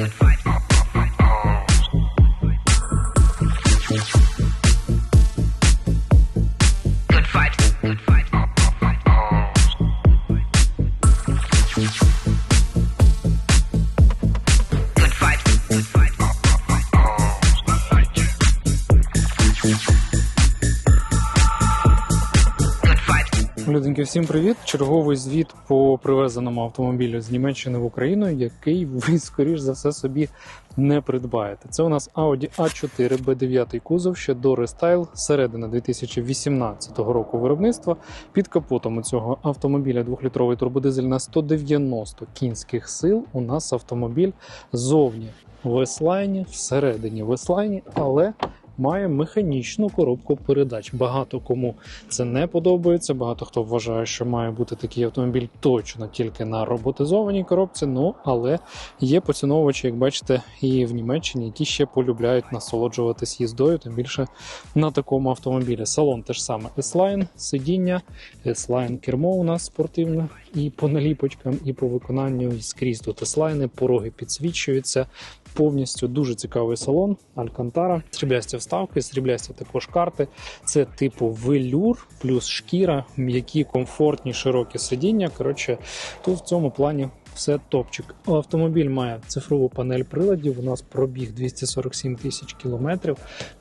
Exactly. Друзеньки, всім привіт! Черговий звіт по привезеному автомобілю з Німеччини в Україну, який ви, скоріш за все, собі не придбаєте. Це у нас Audi A4 B9 кузов, ще до рестайл, середина 2018 року виробництва. Під капотом у цього автомобіля 2-літровий турбодизель на 190 кінських сил. У нас автомобіль зовні в S-Line, всередині в S-Line, але має механічну коробку передач. Багато кому це не подобається. Багато хто вважає, що має бути такий автомобіль точно тільки на роботизованій коробці. Ну але є поціновувачі, як бачите, і в Німеччині, які ще полюбляють насолоджуватись їздою, тим більше на такому автомобілі. Салон теж саме S-Line, сидіння, S-Line кермо у нас спортивне і по наліпочкам, і по виконанню і скрізь тут S-Line, пороги підсвічуються. Повністю дуже цікавий салон Алькантара. Сріблясті вставки, сріблясті також карти. Це типу велюр плюс шкіра, м'які, комфортні, широкі сидіння. Коротше, тут в цьому плані все топчик. Автомобіль має цифрову панель приладів. У нас пробіг 247 тисяч кілометрів.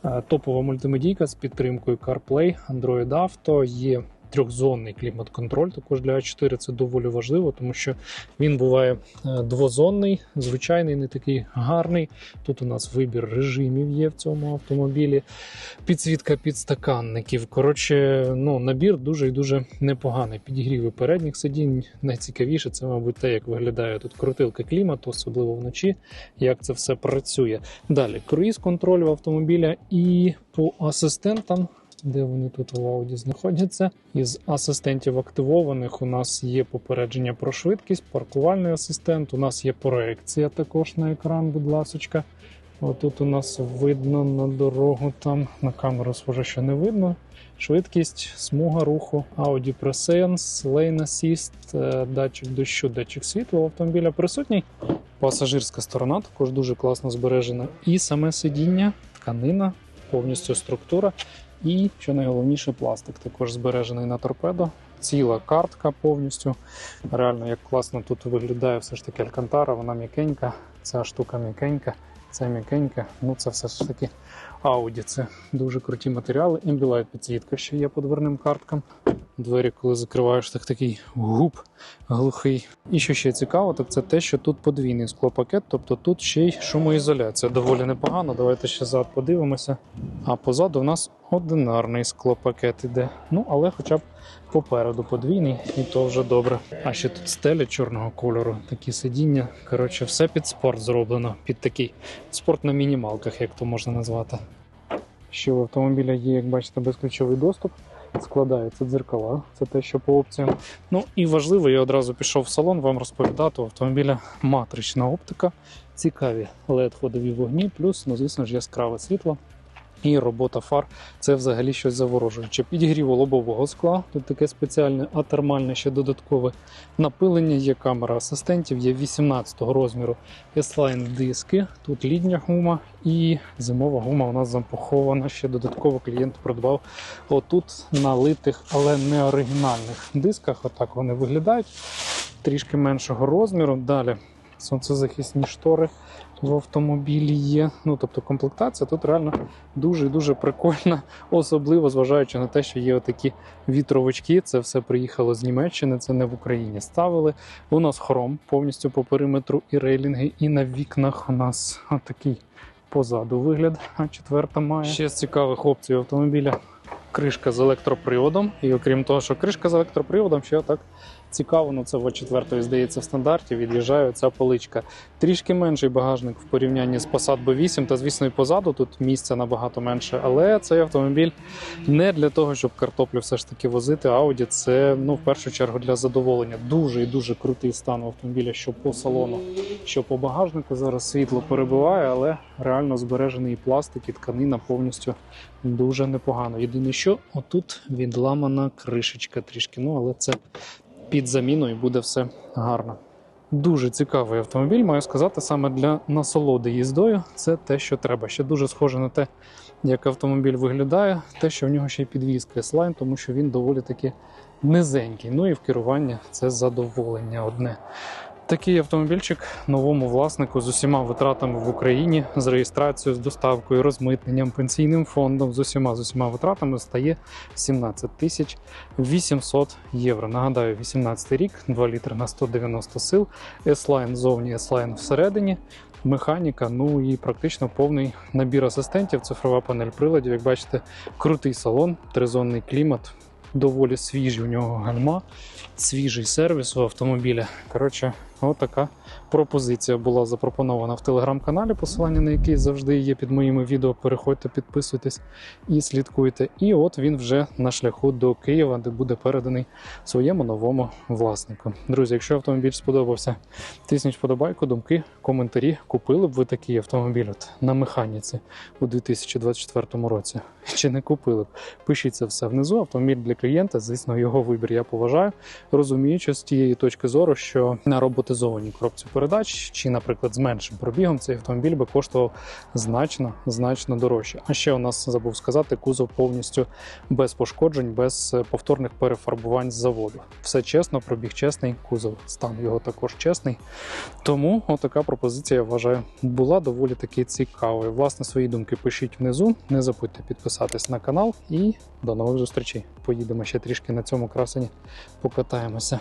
Е, Топова мультимедійка з підтримкою CarPlay, Android Auto. Є трьохзонний клімат-контроль. Також для А4 це доволі важливо, тому що він буває е, двозонний, звичайний, не такий гарний. Тут у нас вибір режимів є в цьому автомобілі, підсвітка підстаканників. Коротше, ну, набір дуже і дуже непоганий. Підігріви передніх сидінь. Найцікавіше це, мабуть, те, як виглядає тут крутилка клімату, особливо вночі, як це все працює. Далі круїз-контроль в автомобіля і по асистентам де вони тут в Audi знаходяться. Із асистентів активованих у нас є попередження про швидкість, паркувальний асистент. У нас є проекція також на екран, будь ласочка. Отут у нас видно на дорогу, там на камеру схоже, що не видно. Швидкість, смуга руху, Audi Presence, Lane Assist, е, датчик дощу, датчик світла автомобіля присутній. Пасажирська сторона також дуже класно збережена. І саме сидіння, тканина, повністю структура. І, що найголовніше, пластик також збережений на торпедо. Ціла картка повністю. Реально, як класно тут виглядає все ж таки Алькантара, вона м'якенька, ця штука м'якенька, це м'якенька. Ну це все ж таки Audi. Це дуже круті матеріали. Імбілайт підсвітка ще є по дверним карткам. Двері, коли закриваєш, так такий губ глухий. І що ще цікаво, так це те, що тут подвійний склопакет, тобто тут ще й шумоізоляція. Доволі непогано. Давайте ще зад подивимося. А позаду в нас одинарний склопакет іде. Ну, але хоча б попереду подвійний, і то вже добре. А ще тут стеля чорного кольору, такі сидіння. Коротше, все під спорт зроблено, під такий спорт на мінімалках, як то можна назвати. Ще в автомобіля є, як бачите, безключовий доступ. Складаються дзеркала, це те, що по опціям. Ну і важливо, я одразу пішов в салон вам розповідати. У автомобіля матрична оптика, цікаві led ходові вогні, плюс, ну звісно ж, яскраве світло. І робота фар це взагалі щось заворожуюче. Підігріву лобового скла, тут таке спеціальне атермальне ще додаткове напилення. Є камера асистентів, є 18 розміру S-Line диски. Тут літня гума і зимова гума у нас запахована. Ще додатково клієнт придбав отут на литих, але не оригінальних дисках. Отак вони виглядають трішки меншого розміру. Далі сонцезахисні штори в автомобілі є. Ну тобто комплектація тут реально дуже-дуже прикольна, особливо зважаючи на те, що є отакі вітровички. Це все приїхало з Німеччини, це не в Україні ставили. У нас хром повністю по периметру і рейлінги, і на вікнах у нас отакий позаду вигляд. А четверта має ще з цікавих опцій автомобіля. Кришка з електроприводом, і окрім того, що кришка з електроприводом, ще так цікаво, ну це в 4 здається в стандарті. Від'їжджає ця поличка. Трішки менший багажник в порівнянні з Passat B8, та звісно, і позаду тут місця набагато менше. Але цей автомобіль не для того, щоб картоплю все ж таки возити. Audi це ну в першу чергу для задоволення. Дуже і дуже крутий стан автомобіля, що по салону, що по багажнику. Зараз світло перебиває, але реально збережений і пластик, і тканина повністю дуже непогано. Єдине, що отут відламана кришечка трішки. Ну але це під заміну і буде все гарно. Дуже цікавий автомобіль, маю сказати, саме для насолоди їздою. Це те, що треба. Ще дуже схоже на те, як автомобіль виглядає, те, що в нього ще й підвізка S-Line, тому що він доволі таки низенький. Ну і в керуванні це задоволення одне. Такий автомобільчик новому власнику з усіма витратами в Україні, з реєстрацією, з доставкою, розмитненням, пенсійним фондом, з усіма з усіма витратами стає 17 тисяч 800 євро. Нагадаю, 18 рік, 2 літри на 190 сил, S-Line зовні, S-Line всередині. Механіка, ну і практично повний набір асистентів, цифрова панель приладів. Як бачите, крутий салон, тризонний клімат, доволі свіжий у нього гальма, свіжий сервіс у автомобіля. Коротше, отака пропозиція була запропонована в телеграм-каналі, посилання на який завжди є під моїми відео. Переходьте, підписуйтесь і слідкуйте. І от він вже на шляху до Києва, де буде переданий своєму новому власнику. Друзі, якщо автомобіль сподобався, тисніть вподобайку, думки, коментарі. Купили б ви такий автомобіль от, на механіці у 2024 році? Чи не купили б? Пишіть це все внизу. Автомобіль для клієнта, звісно, його вибір я поважаю, розуміючи з тієї точки зору, що на роботизованій коробці передач чи, наприклад, з меншим пробігом цей автомобіль би коштував значно значно дорожче. А ще у нас забув сказати, кузов повністю без пошкоджень, без е, повторних перефарбувань з заводу. Все чесно, пробіг чесний, кузов стан його також чесний. Тому отака пропозиція, я вважаю, була доволі таки цікавою. Власне, свої думки пишіть внизу. Не забудьте підписатись на канал і до нових зустрічей. Поїдемо ще трішки на цьому красені, покатаємося.